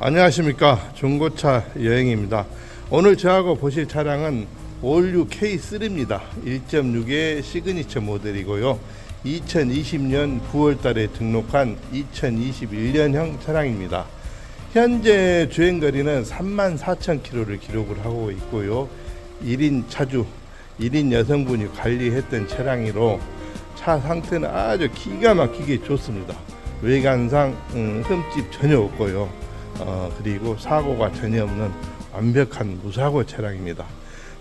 안녕하십니까. 중고차 여행입니다. 오늘 저하고 보실 차량은 올류 K3입니다. 1.6의 시그니처 모델이고요. 2020년 9월 달에 등록한 2021년형 차량입니다. 현재 주행거리는 3만 4천 킬로를 기록을 하고 있고요. 1인 차주 1인 여성분이 관리했던 차량이로 차 상태는 아주 기가 막히게 좋습니다. 외관상 음, 흠집 전혀 없고요 어, 그리고 사고가 전혀 없는 완벽한 무사고 차량입니다.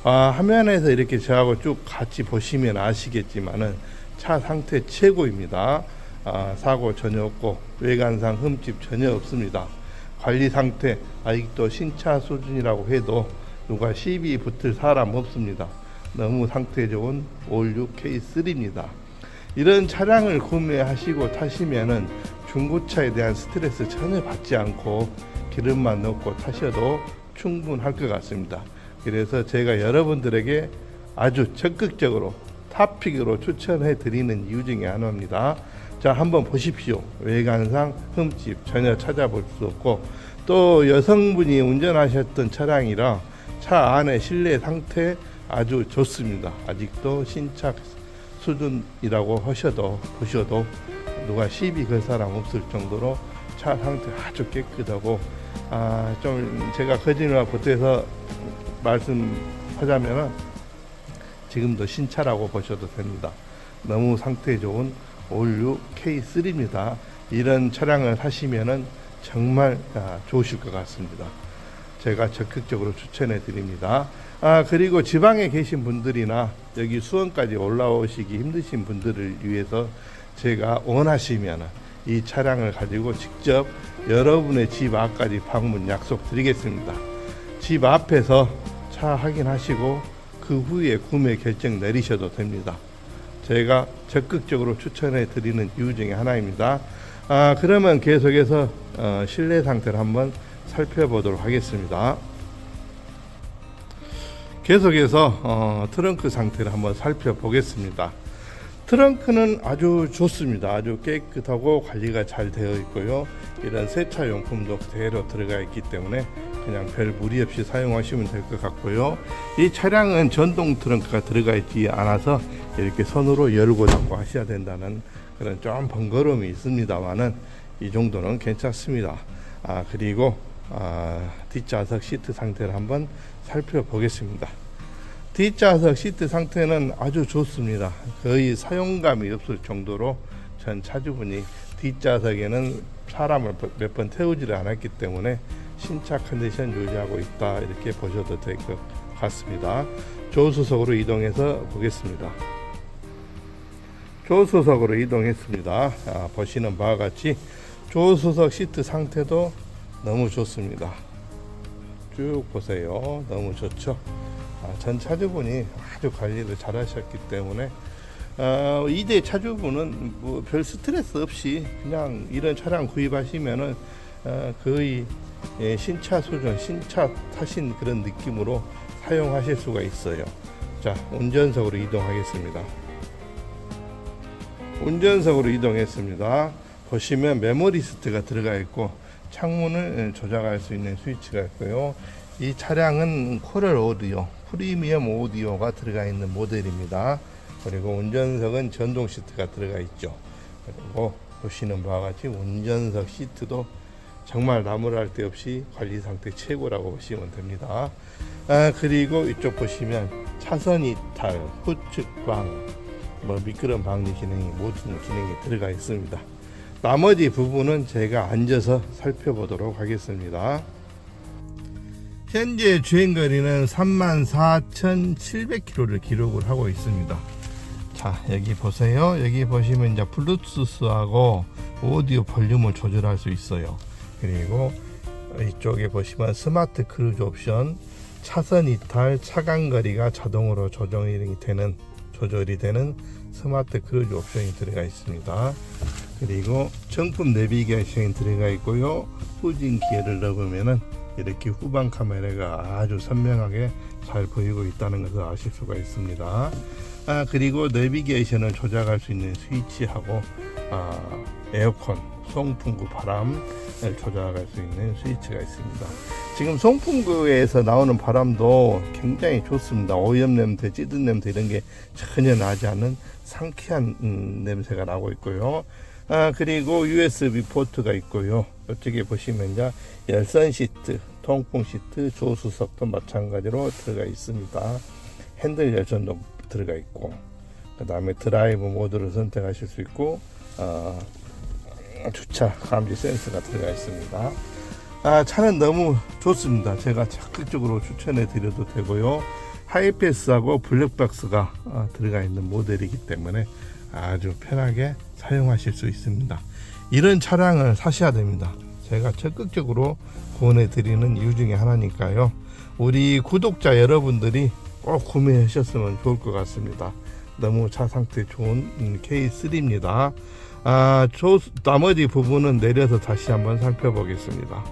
아, 화면에서 이렇게 저하고 쭉 같이 보시면 아시겠지만은 차 상태 최고입니다. 아, 사고 전혀 없고 외관상 흠집 전혀 없습니다. 관리 상태 아직도 신차 수준이라고 해도 누가 시비 붙을 사람 없습니다. 너무 상태 좋은 올류 K3입니다. 이런 차량을 구매하시고 타시면은 중고차에 대한 스트레스 전혀 받지 않고 기름만 넣고 타셔도 충분할 것 같습니다. 그래서 제가 여러분들에게 아주 적극적으로 탑픽으로 추천해 드리는 이유 중에 하나입니다. 자, 한번 보십시오. 외관상 흠집 전혀 찾아볼 수 없고 또 여성분이 운전하셨던 차량이라 차 안에 실내 상태 아주 좋습니다. 아직도 신차 수준이라고 하셔도 보셔도 누가 시비 걸 사람 없을 정도로 차 상태 아주 깨끗하고 아 좀 제가 거짓말 보태서 말씀하자면은 지금도 신차라고 보셔도 됩니다. 너무 상태 좋은 올류 K3입니다. 이런 차량을 사시면은 정말 아, 좋으실 것 같습니다. 제가 적극적으로 추천해 드립니다. 아, 그리고 지방에 계신 분들이나 여기 수원까지 올라오시기 힘드신 분들을 위해서 제가 원하시면 이 차량을 가지고 직접 여러분의 집 앞까지 방문 약속 드리겠습니다. 집 앞에서 차 확인하시고 그 후에 구매 결정 내리셔도 됩니다. 제가 적극적으로 추천해 드리는 이유 중에 하나입니다. 아, 그러면 계속해서 어, 실내 상태를 한번 살펴보도록 하겠습니다. 계속해서 어, 트렁크 상태를 한번 살펴보겠습니다. 트렁크는 아주 좋습니다. 아주 깨끗하고 관리가 잘 되어 있고요. 이런 세차 용품도 그대로 들어가 있기 때문에 그냥 별 무리 없이 사용하시면 될 것 같고요. 이 차량은 전동 트렁크가 들어가 있지 않아서 이렇게 손으로 열고 닫고 하셔야 된다는 그런 좀 번거로움이 있습니다만은 이 정도는 괜찮습니다. 아 그리고 아, 뒷좌석 시트 상태를 한번 살펴보겠습니다. 뒷좌석 시트 상태는 아주 좋습니다. 거의 사용감이 없을 정도로 전 차주분이 뒷좌석에는 사람을 몇 번 태우지를 않았기 때문에 신차 컨디션 유지하고 있다 이렇게 보셔도 될 것 같습니다. 조수석으로 이동해서 보겠습니다. 조수석으로 이동했습니다. 아, 보시는 바와 같이 조수석 시트 상태도 너무 좋습니다. 쭉 보세요. 너무 좋죠. 아, 전 차주분이 아주 관리를 잘 하셨기 때문에 어, 2대 차주분은 뭐 별 스트레스 없이 그냥 이런 차량 구입하시면은 어, 거의 예, 신차 수준, 신차 타신 그런 느낌으로 사용하실 수가 있어요. 자, 운전석으로 이동하겠습니다. 운전석으로 이동했습니다. 보시면 메모리스트가 들어가 있고 창문을 조작할 수 있는 스위치가 있고요. 이 차량은 코럴 오디오, 프리미엄 오디오가 들어가 있는 모델입니다. 그리고 운전석은 전동 시트가 들어가 있죠. 그리고 보시는 바와 같이 운전석 시트도 정말 나무랄 데 없이 관리 상태 최고라고 보시면 됩니다. 아, 그리고 이쪽 보시면 차선 이탈, 후측 방, 뭐 미끄럼 방지 기능이 모든 기능이 들어가 있습니다. 나머지 부분은 제가 앉아서 살펴보도록 하겠습니다. 현재 주행거리는 34,700km를 기록을 하고 있습니다. 자, 여기 보세요. 여기 보시면 이제 블루투스하고 오디오 볼륨을 조절할 수 있어요. 그리고 이쪽에 보시면 스마트 크루즈 옵션, 차선 이탈, 차간 거리가 자동으로 조정이 되는 조절이 되는 스마트 크루즈 옵션이 들어가 있습니다. 그리고 정품 내비게이션이 들어가 있고요. 후진 기어를 넣으면은 이렇게 후방 카메라가 아주 선명하게 잘 보이고 있다는 것을 아실 수가 있습니다. 아, 그리고 내비게이션을 조작할 수 있는 스위치하고 아, 에어컨 송풍구 바람을 조절할 수 있는 스위치가 있습니다. 지금 송풍구에서 나오는 바람도 굉장히 좋습니다. 오염 냄새, 찌든 냄새 이런 게 전혀 나지 않는 상쾌한 음, 냄새가 나고 있고요. 아, 그리고 USB 포트가 있고요. 이쪽에 보시면 열선 시트, 통풍 시트, 조수석도 마찬가지로 들어가 있습니다. 핸들 열선도 들어가 있고, 그 다음에 드라이브 모드를 선택하실 수 있고, 어, 주차 감지 센서가 들어가 있습니다. 아, 차는 너무 좋습니다. 제가 적극적으로 추천해 드려도 되고요. 하이패스하고 블랙박스가 아, 들어가 있는 모델이기 때문에 아주 편하게 사용하실 수 있습니다. 이런 차량을 사셔야 됩니다. 제가 적극적으로 권해 드리는 이유 중에 하나니까요. 우리 구독자 여러분들이 꼭 구매하셨으면 좋을 것 같습니다. 너무 차 상태 좋은 음, K3입니다. 아, 조, 나머지 부분은 내려서 다시 한번 살펴보겠습니다.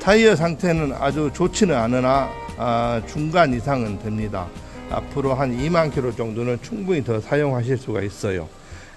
타이어 상태는 아주 좋지는 않으나 아, 중간 이상은 됩니다. 앞으로 한 2만 킬로 정도는 충분히 더 사용하실 수가 있어요.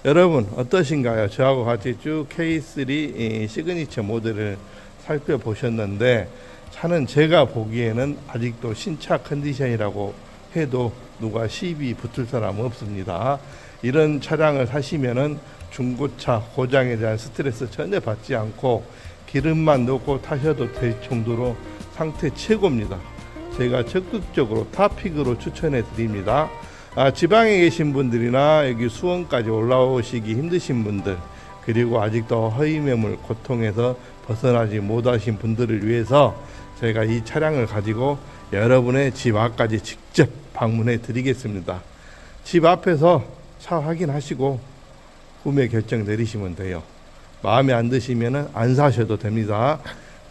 여러분 어떠신가요? 저하고 같이 쭉 K3 이 시그니처 모델을 살펴보셨는데 차는 제가 보기에는 아직도 신차 컨디션이라고 해도 누가 시비 붙을 사람 없습니다. 이런 차량을 사시면은 중고차 고장에 대한 스트레스 전혀 받지 않고 기름만 넣고 타셔도 될 정도로 상태 최고입니다. 제가 적극적으로 타픽으로 추천해 드립니다. 아, 지방에 계신 분들이나 여기 수원까지 올라오시기 힘드신 분들 그리고 아직도 허위매물 고통에서 벗어나지 못하신 분들을 위해서 제가 이 차량을 가지고 여러분의 집 앞까지 직접 방문해 드리겠습니다. 집 앞에서 차 확인하시고 구매 결정 내리시면 돼요. 마음에 안 드시면은 안 사셔도 됩니다.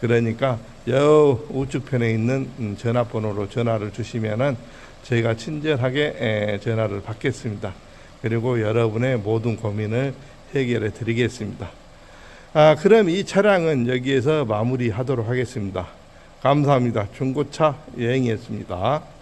그러니까 여 우측편에 있는 음, 전화번호로 전화를 주시면은 저희가 친절하게 에, 전화를 받겠습니다. 그리고 여러분의 모든 고민을 해결해 드리겠습니다. 아, 그럼 이 차량은 여기에서 마무리하도록 하겠습니다. 감사합니다. 중고차 여행이었습니다.